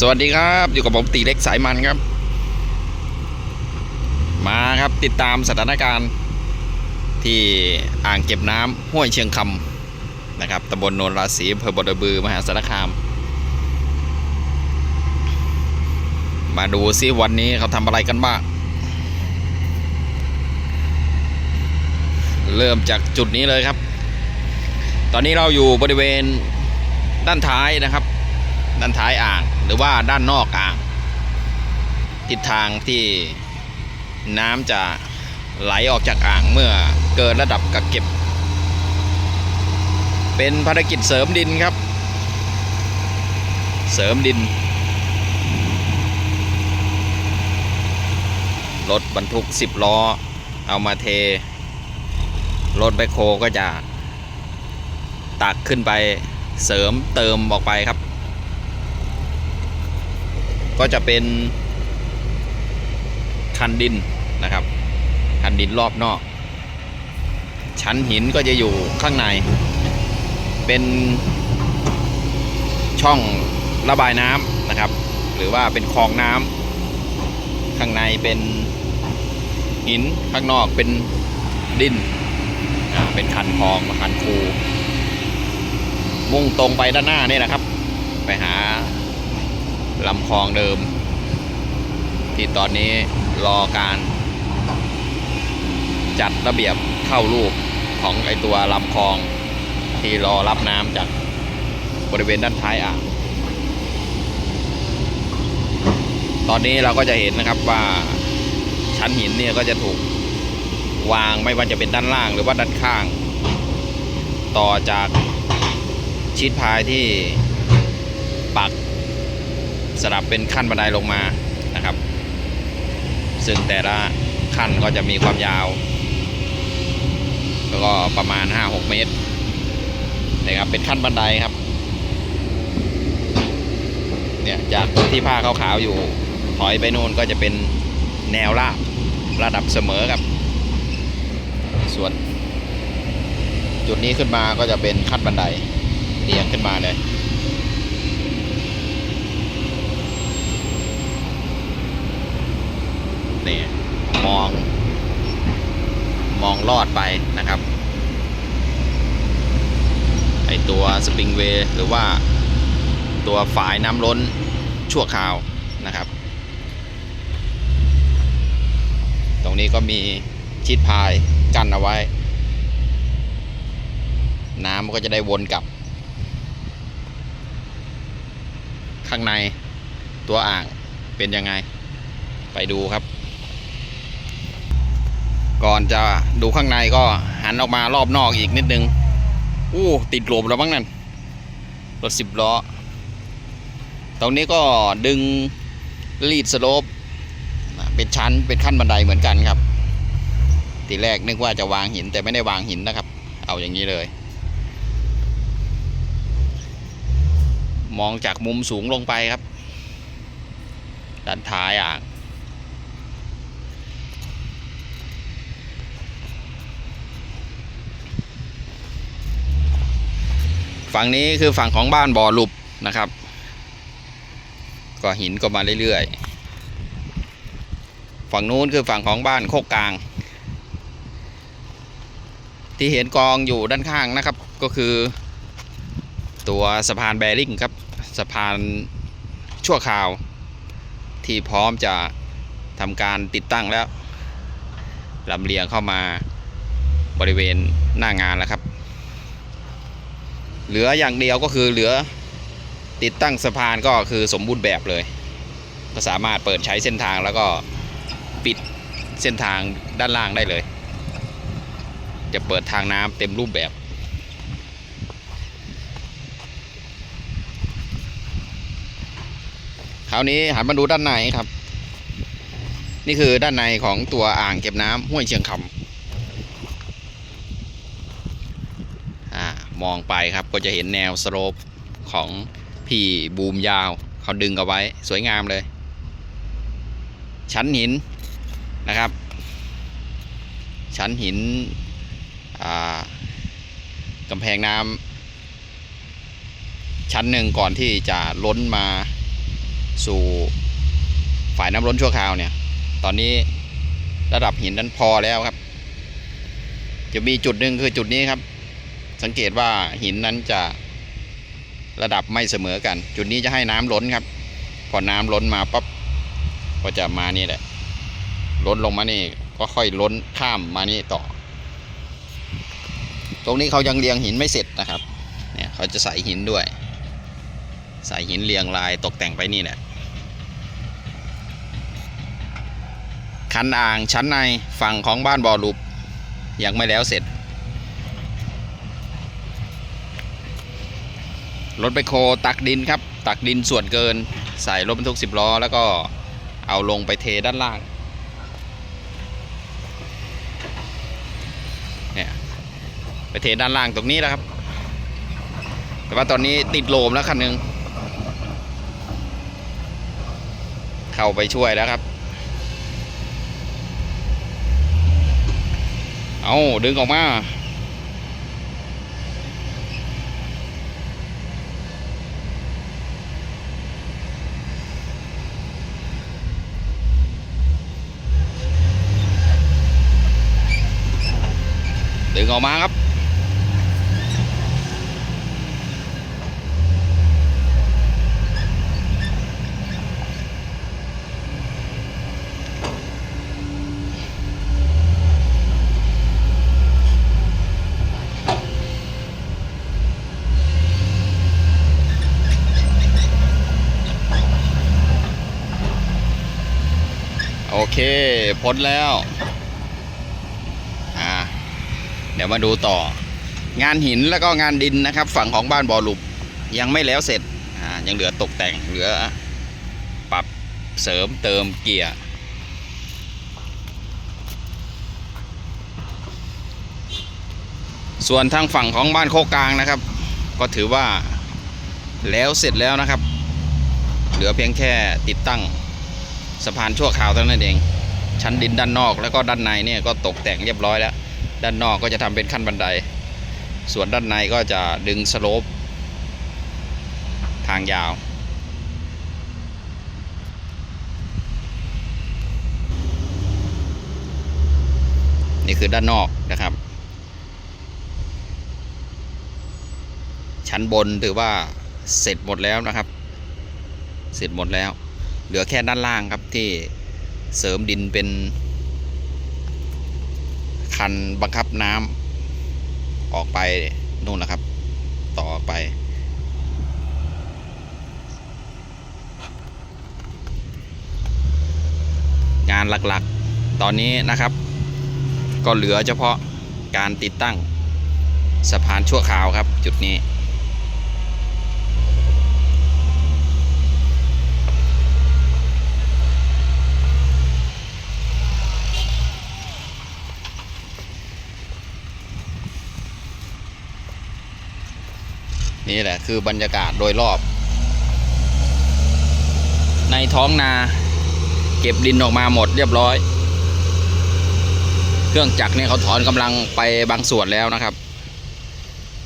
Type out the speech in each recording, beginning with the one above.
สวัสดีครับ อยู่กับผมตีเล็กสายมันครับ มาครับติดตามสถานการณ์ที่อ่างเก็บน้ำห้วยเชียงคำนะครับตำบลโนนราศีอำเภอบดบือมหาสารคาม มาดูซิวันนี้เขาทำอะไรกันบ้างเริ่มจากจุดนี้เลยครับ ตอนนี้เราอยู่บริเวณด้านท้ายนะครับ ด้านท้ายอ่าง หรือว่าด้านนอกอ่าง ทิศทางที่น้ำจะไหลออกจากอ่างเมื่อเกินระดับกักเก็บ เป็นภารกิจเสริมดินครับ เสริมดินรถบรรทุก 10 ล้อ เอามาเท รถแบคโฮก็จะ ตักขึ้นไปเสริมเติมออกไปครับ ก็จะเป็นคันดินนะครับ คันดินรอบนอก ชั้นหินก็จะอยู่ข้างใน เป็นช่องระบายน้ำนะครับ หรือว่าเป็นคลองน้ำข้างในเป็นหินข้างนอกเป็นดินเป็นคันคลองคันคู มุ่งตรงไปด้านหน้านี่นะครับ ไปหา ลำคลองเดิม ที่ตอนนี้รอการจัดระเบียบเข้ารูปของไอตัวลำคลอง ที่รอรับน้ำจากบริเวณด้านท้ายอ่างตอนนี้เราก็จะเห็นนะครับว่าชั้นหินเนี่ยก็จะถูกวางไม่ว่าจะเป็นด้านล่างหรือว่าด้านข้าง ต่อจากชีทพายที่ปัก สลับเป็นขั้นบันไดลงมานะครับ ซึ่งแต่ละขั้นก็จะมีความยาวแล้วก็ประมาณ 5-6 เมตรนะครับเป็นขั้นบันไดครับเนี่ยจากที่ผ้าขาวๆอยู่ถอยไปนู่นก็จะเป็นแนวราบระดับเสมอครับ ส่วน จุดนี้ขึ้นมาก็จะเป็นขั้นบันไดเรียงขึ้นมาเลย นี่มอง มองลอดไปนะครับ ไอตัวสปริงเวย์หรือว่าตัวฝายน้ำล้นชั่วคราวนะครับ ตรงนี้ก็มีชิดพายกั้นเอาไว้ น้ำก็จะได้วนกลับ ข้างในตัวอ่างเป็นยังไง ไปดูครับ ก่อนจะดูข้างในก็หันออกมารอบนอกอีกนิดนึงอู้ติดหลบแล้วบ้างนั่นรถสิบล้อ ตรงนี้ก็ดึงลีดสโลปเป็นชั้นเป็นขั้นบันไดเหมือนกันครับ ทีแรกนึกว่าจะวางหินแต่ไม่ได้วางหินนะครับ เอาอย่างนี้เลย มองจากมุมสูงลงไปครับ ด้านท้ายอ่าง ฝั่งนี้คือฝั่งของบ้านบ่อหลุบนะครับ ก็หินก็มาเรื่อยๆ ฝั่งนู้นคือฝั่งของบ้านโคกกลาง ที่เห็นกองอยู่ด้านข้างนะครับ ก็คือ ตัวสะพานแบริ่งครับ สะพานชั่วคราว ที่พร้อมจะทำการติดตั้งแล้วลำเลียงเข้ามาบริเวณหน้างานแล้วครับ เหลืออย่างเดียวก็คือเหลือติดตั้งสะพานก็คือสมบูรณ์แบบเลย ก็สามารถเปิดใช้เส้นทางแล้วก็ปิดเส้นทางด้านล่างได้เลย จะเปิดทางน้ำเต็มรูปแบบ คราวนี้หันมาดูด้านในครับ นี่คือด้านในของตัวอ่างเก็บน้ำห้วยเชียงคำอ่า มองไปครับก็จะเห็นแนวสโลปของพี่บูมยาว เขาดึงเอาไว้สวยงามเลย ชั้นหินนะครับ ชั้นหินกำแพงน้ำชั้นหนึ่งก่อนที่จะล้นมาสู่ฝ่ายน้ำล้นชั่วคราวเนี่ย ตอนนี้ระดับหินนั้นพอแล้วครับ จะมีจุดหนึ่งคือจุดนี้ครับ สังเกตว่าหินนั้นจะระดับไม่เสมอกัน จุดนี้จะให้น้ำล้นครับ พอน้ำล้นมาปั๊บก็จะมานี่แหละ ล้นลงมานี่ก็ค่อยล้นข้ามมานี่ต่อ ตรงนี้เขายังเรียงหินไม่เสร็จนะครับ เนี่ยเขาจะใส่หินด้วย ใส่หินเรียงรายตกแต่งไปนี่แหละคันอ่างชั้นในฝั่งของบ้านบ่อลุบยังไม่แล้วเสร็จ รถไปโคตักดินครับ ตักดินส่วนเกิน ใส่รถบรรทุกสิบล้อ แล้วก็เอาลงไปเทด้านล่างเนี่ยไปเทด้านล่างตรงนี้แล้วครับ แต่ว่าตอนนี้ติดโลมแล้วคันหนึ่งเข้าไปช่วยแล้วครับ เอาดึงออกมา งออกมาครับ โอเคพ้นแล้ว เดี๋ยวมาดูต่อ งานหินแล้วก็งานดินนะครับ ฝั่งของบ้านบ่อหลุบยังไม่แล้วเสร็จอ่ายังเหลือตกแต่งเหลือปรับเสริมเติมเกียร์ส่วนทางฝั่งของบ้านโคกกลางนะครับ ก็ถือว่าแล้วเสร็จแล้วนะครับ เหลือเพียงแค่ติดตั้งสะพานชั่วคราวเท่านั้นเอง ชั้นดินด้านนอกแล้วก็ด้านในเนี่ยก็ตกแต่งเรียบร้อยแล้ว ด้านนอกก็จะทำเป็นขั้นบันได ส่วนด้านในก็จะดึงสโลปทางยาว นี่คือด้านนอกนะครับ ชั้นบนถือว่าเสร็จหมดแล้วนะครับ เสร็จหมดแล้ว เหลือแค่ด้านล่างครับที่เสริมดินเป็น คันบังคับน้ำออกไปนู่นนะครับ ต่อออกไป งานหลักๆ ตอนนี้นะครับ ก็เหลือเฉพาะการติดตั้งสะพานชั่วคราวครับ จุดนี้ นี่แหละคือบรรยากาศโดยรอบ ในท้องนา เก็บดินออกมาหมดเรียบร้อย เครื่องจักรเนี่ยเขาถอนกำลังไปบางส่วนแล้วนะครับ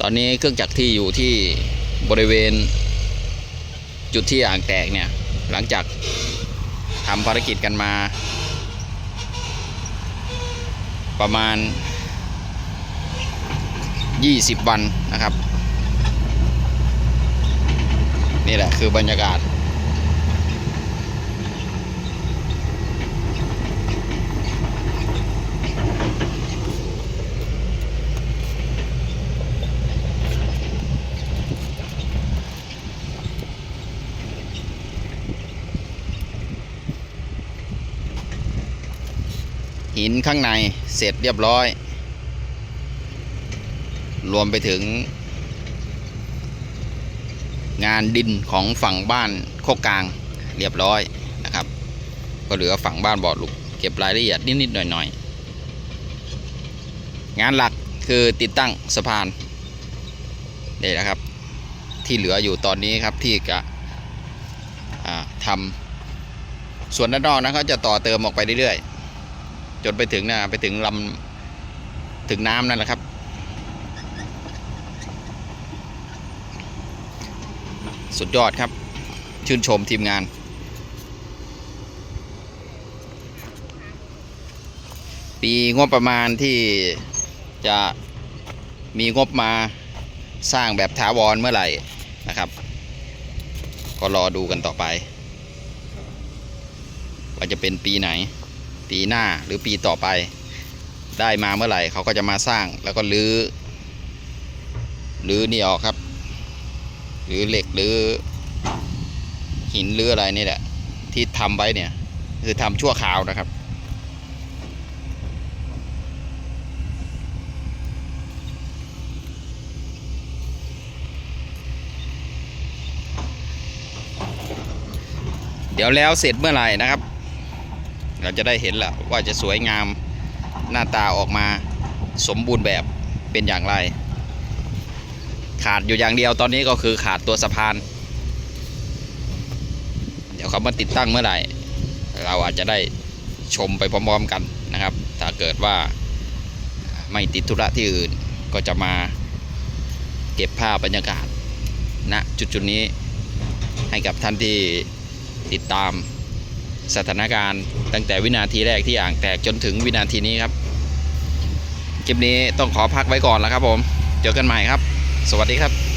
ตอนนี้เครื่องจักรที่อยู่ที่บริเวณ จุดที่อ่างแตกเนี่ย หลังจากทำภารกิจกันมา ประมาณ 20 วันนะครับ นี่แหละคือบรรยากาศ หินข้างในเสร็จเรียบร้อย รวมไปถึง งานดินของฝั่งบ้านโคกกลางเรียบร้อยนะครับ ก็เหลือฝั่งบ้านบ่อลุกเก็บรายละเอียดนิดๆหน่อยๆ งานหลักคือติดตั้งสะพานนี่นะครับ ที่เหลืออยู่ตอนนี้ครับที่จะทำส่วนด้านนอกนะเขาจะต่อเติมออกไปเรื่อยๆ จนไปถึงนะไปถึงลำถึงน้ำนั่นแหละครับ สุดยอดครับ ชื่นชมทีมงาน ปีงบประมาณที่จะมีงบมาสร้างแบบถาวรเมื่อไหร่นะครับ ก็รอดูกันต่อไป ว่าจะเป็นปีไหน ปีหน้าหรือปีต่อไป ได้มาเมื่อไหร่เขาก็จะมาสร้างแล้วก็ลื้อลื้อนี่ออกครับ หรือเหล็กหรือหินหรืออะไรนี่แหละ ที่ทำไว้เนี่ย คือทำชั่วคราวนะครับ เดี๋ยวแล้วเสร็จเมื่อไหร่นะครับ เราจะได้เห็นแหละว่าจะสวยงามหน้าตาออกมาสมบูรณ์แบบเป็นอย่างไร ขาดอยู่อย่างเดียวตอนนี้ก็คือขาดตัวสะพาน เดี๋ยวเขามาติดตั้งเมื่อไหร่ เราอาจจะได้ชมไปพร้อมๆกันนะครับ ถ้าเกิดว่าไม่ติดธุระที่อื่นก็จะมาเก็บภาพบรรยากาศณจุดจุดๆนี้ให้กับท่านที่ติดตามสถานการณ์ตั้งแต่วินาทีแรกที่อ่างแตกจนถึงวินาทีนี้ครับ คลิปนี้ต้องขอพักไว้ก่อนแล้วครับผม เจอกันใหม่ครับ สวัสดีครับ